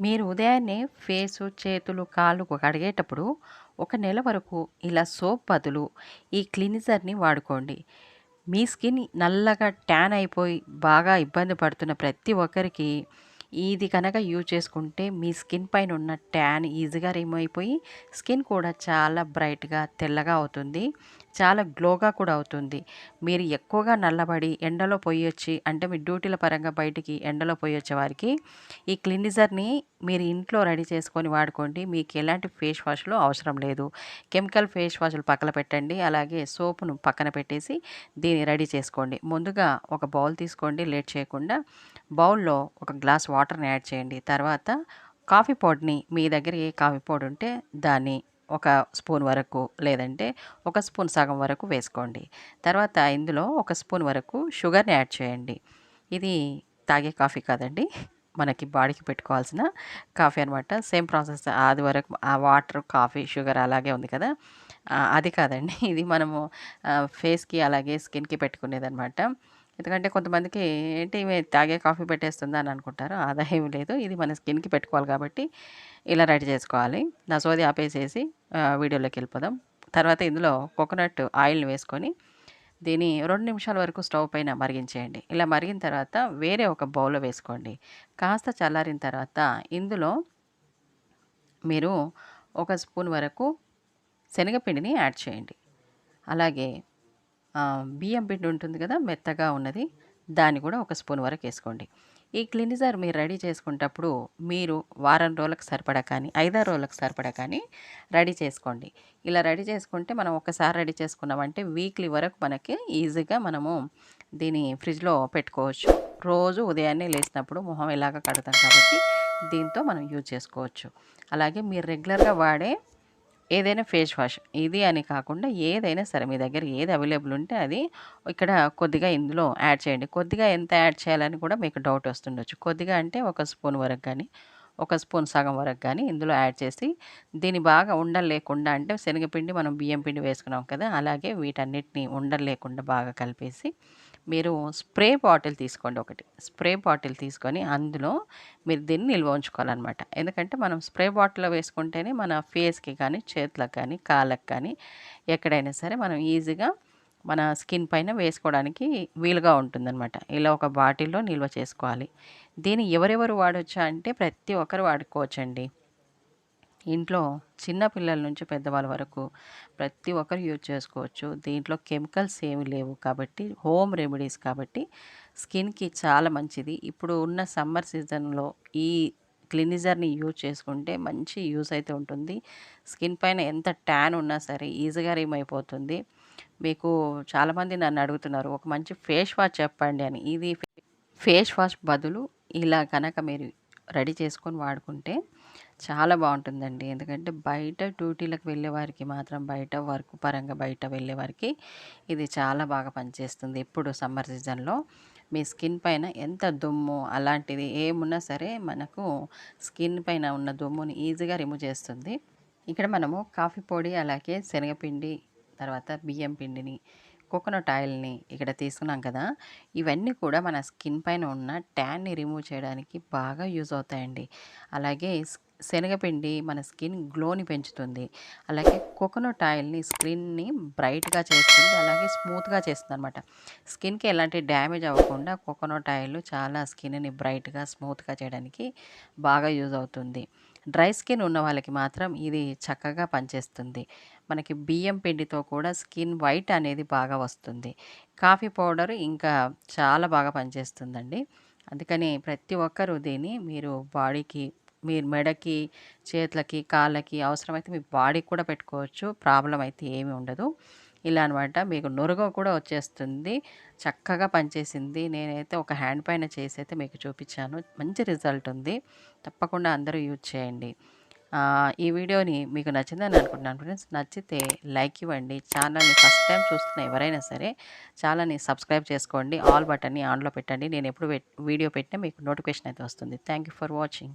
మీరు ఉదయాన్నే ఫేసు చేతులు కాళ్ళు కడిగేటప్పుడు ఒక నెల వరకు ఇలా సోప్ బదులు ఈ క్లినిజర్ని వాడుకోండి. మీ స్కిన్ నల్లగా ట్యాన్ అయిపోయి బాగా ఇబ్బంది పడుతున్న ప్రతి ఒక్కరికి ఇది కనుక యూజ్ చేసుకుంటే మీ స్కిన్ పైన ఉన్న ట్యాన్ ఈజీగా రిమూవ్ అయిపోయి స్కిన్ కూడా చాలా బ్రైట్గా తెల్లగా అవుతుంది. చాలా గ్లోగా కూడా అవుతుంది. మీరు ఎక్కువగా నల్లబడి ఎండలో పోయొచ్చి అంటే మీ డ్యూటీల పరంగా బయటికి ఎండలో పోయొచ్చే వారికి ఈ క్లినిజర్ని మీరు ఇంట్లో రెడీ చేసుకొని వాడుకోండి. మీకు ఎలాంటి ఫేస్ వాష్లు అవసరం లేదు. కెమికల్ ఫేస్ వాష్లు పక్కన పెట్టండి. అలాగే సోపును పక్కన పెట్టేసి దీన్ని రెడీ చేసుకోండి. ముందుగా ఒక బౌల్ తీసుకోండి. లేట్ చేయకుండా బౌల్లో ఒక గ్లాస్ వాటర్ని యాడ్ చేయండి. తర్వాత కాఫీ పౌడర్ని మీ దగ్గర ఏ కాఫీ పౌడర్ ఉంటే దాన్ని ఒక స్పూన్ వరకు లేదంటే ఒక స్పూన్ సగం వరకు వేసుకోండి. తర్వాత ఇందులో ఒక స్పూన్ వరకు షుగర్ని యాడ్ చేయండి. ఇది తాగే కాఫీ కాదండి. మనకి బాడీకి పెట్టుకోవాల్సిన కాఫీ అనమాట సేమ్ ప్రాసెస్ అది వరకు ఆ వాటర్ కాఫీ షుగర్ అలాగే ఉంది కదా. అది కాదండి. ఇది మనము ఫేస్కి అలాగే స్కిన్కి పెట్టుకునేది అనమాట ఎందుకంటే కొంతమందికి ఏంటి తాగే కాఫీ పెట్టేస్తుందా అని అనుకుంటారు. ఆదాయం ఏమి లేదు. ఇది మన స్కిన్కి పెట్టుకోవాలి కాబట్టి ఇలా రెడీ చేసుకోవాలి. నా సోది ఆపేసేసి వీడియోలోకి వెళ్ళిపోదాం. తర్వాత ఇందులో కోకోనట్ ఆయిల్ని వేసుకొని దీన్ని రెండు నిమిషాల వరకు స్టవ్ పైన మరిగించేయండి. ఇలా మరిగిన తర్వాత వేరే ఒక బౌల్లో వేసుకోండి. కాస్త చల్లారిన తర్వాత ఇందులో మీరు ఒక స్పూన్ వరకు శనగపిండిని యాడ్ చేయండి. అలాగే బియ్యం పిండి ఉంటుంది కదా మెత్తగా ఉన్నది దాన్ని కూడా ఒక స్పూన్ వరకు వేసుకోండి. ఈ క్లినిజర్ మీరు రెడీ చేసుకునేటప్పుడు మీరు వారం రోజులకు సరిపడా కానీ ఐదారు రోజులకు సరిపడా కానీ రెడీ చేసుకోండి. ఇలా రెడీ చేసుకుంటే మనం ఒకసారి రెడీ చేసుకున్నామంటే వీక్లీ వరకు మనకి ఈజీగా మనము దీన్ని ఫ్రిడ్జ్లో పెట్టుకోవచ్చు. రోజు ఉదయాన్నే లేచినప్పుడు మొహం ఇలాగ కడతాం కాబట్టి దీంతో మనం యూజ్ చేసుకోవచ్చు. అలాగే మీరు రెగ్యులర్గా వాడే ఏదైనా ఫేస్ వాష్ ఇది అని కాకుండా ఏదైనా సరే మీ దగ్గర ఏది అవైలబుల్ ఉంటే అది ఇక్కడ కొద్దిగా ఇందులో యాడ్ చేయండి. కొద్దిగా ఎంత యాడ్ చేయాలని కూడా మీకు డౌట్ వస్తుండొచ్చు. కొద్దిగా అంటే ఒక స్పూన్ వరకు కానీ ఒక స్పూన్ సగం వరకు కానీ ఇందులో యాడ్ చేసి దీన్ని బాగా ఉండలు లేకుండా అంటే శనగపిండి మనం బియ్యం పిండి వేసుకున్నాం కదా అలాగే వీటన్నిటిని ఉండలు లేకుండా బాగా కలిపేసి మీరు స్ప్రే బాటిల్ తీసుకోండి ఒకటి. స్ప్రే బాటిల్ తీసుకొని అందులో మీరు దీన్ని నిల్వ ఉంచుకోవాలన్నమాట. ఎందుకంటే మనం స్ప్రే బాటిల్లో వేసుకుంటేనే మన ఫేస్కి కానీ చేతులకు కానీ కాళ్ళకు కానీ ఎక్కడైనా సరే మనం ఈజీగా మన స్కిన్ పైన వేసుకోవడానికి వీలుగా ఉంటుందన్నమాట. ఇలా ఒక బాటిల్లో నిల్వ చేసుకోవాలి. దీన్ని ఎవరెవరు వాడొచ్చా అంటే ప్రతి ఒక్కరు వాడుకోవచ్చండి. ఇంట్లో చిన్నపిల్లల నుంచి పెద్దవాళ్ళ వరకు ప్రతి ఒక్కరు యూజ్ చేసుకోవచ్చు. దీంట్లో కెమికల్స్ ఏమి లేవు కాబట్టి హోమ్ రెమెడీస్ కాబట్టి స్కిన్కి చాలా మంచిది. ఇప్పుడు ఉన్న సమ్మర్ సీజన్లో ఈ క్లినిజర్ని యూజ్ చేసుకుంటే మంచి యూస్ అయితే ఉంటుంది. స్కిన్ పైన ఎంత ట్యాన్ ఉన్నా సరే ఈజీగా రీమ్ అయిపోతుంది. మీకు చాలామంది నన్ను అడుగుతున్నారు ఒక మంచి ఫేస్ వాష్ చెప్పండి అని. ఇది ఫేస్ వాష్ బదులు ఇలా కనుక మీరు రెడీ చేసుకొని వాడుకుంటే చాలా బాగుంటుందండి. ఎందుకంటే బయట డ్యూటీలకు వెళ్ళే వారికి మాత్రం బయట వర్క్ పరంగా బయట వెళ్ళే వారికి ఇది చాలా బాగా పనిచేస్తుంది ఇప్పుడు సమ్మర్ సీజన్లో. మీ స్కిన్ పైన ఎంత దుమ్ము అలాంటిది ఏమున్నా సరే మనకు స్కిన్ పైన ఉన్న దుమ్ముని ఈజీగా రిమూవ్ చేస్తుంది. ఇక్కడ మనము కాఫీ పొడి అలాగే శనగపిండి తర్వాత బియ్యం పిండిని కోకోనట్ ఆయిల్ని ఇక్కడ తీసుకున్నాం కదా ఇవన్నీ కూడా మన స్కిన్ పైన ఉన్న ట్యాన్ని రిమూవ్ చేయడానికి బాగా యూజ్ అవుతాయండి. అలాగే శనగపిండి మన స్కిన్ గ్లోని పెంచుతుంది. అలాగే కోకోనట్ ఆయిల్ని స్కిన్ని బ్రైట్గా చేస్తుంది అలాగే స్మూత్గా చేస్తుంది అనమాట స్కిన్కి ఎలాంటి డ్యామేజ్ అవ్వకుండా కోకోనట్ ఆయిల్ చాలా స్కిన్ని బ్రైట్గా స్మూత్గా చేయడానికి బాగా యూజ్ అవుతుంది. డ్రై స్కిన్ ఉన్న వాళ్ళకి మాత్రం ఇది చక్కగా పనిచేస్తుంది. మనకి బియ్యం పిండితో కూడా స్కిన్ వైట్ అనేది బాగా వస్తుంది. కాఫీ పౌడర్ ఇంకా చాలా బాగా పనిచేస్తుందండి. అందుకని ప్రతి ఒక్కరూ దీన్ని మీరు బాడీకి మీరు మెడకి చేతులకి కాళ్ళకి అవసరమైతే మీ బాడీకి కూడా పెట్టుకోవచ్చు. ప్రాబ్లం అయితే ఏమీ ఉండదు. ఇలా అనమాట మీకు నురుగ కూడా వచ్చేస్తుంది. చక్కగా పనిచేసింది. నేనైతే ఒక హ్యాండ్ పైన చేసి అయితే మీకు చూపించాను. మంచి రిజల్ట్ ఉంది. తప్పకుండా అందరూ యూజ్ చేయండి. ఈ వీడియోని మీకు నచ్చిందని అనుకుంటున్నాను ఫ్రెండ్స్. నచ్చితే లైక్ ఇవ్వండి. ఛానల్ని ఫస్ట్ టైం చూస్తున్న ఎవరైనా సరే ఛానల్ని సబ్స్క్రైబ్ చేసుకోండి. ఆల్ బటన్ని ఆన్లో పెట్టండి. నేను ఎప్పుడు వీడియో పెట్టినా మీకు నోటిఫికేషన్ అయితే వస్తుంది. Thank for watching.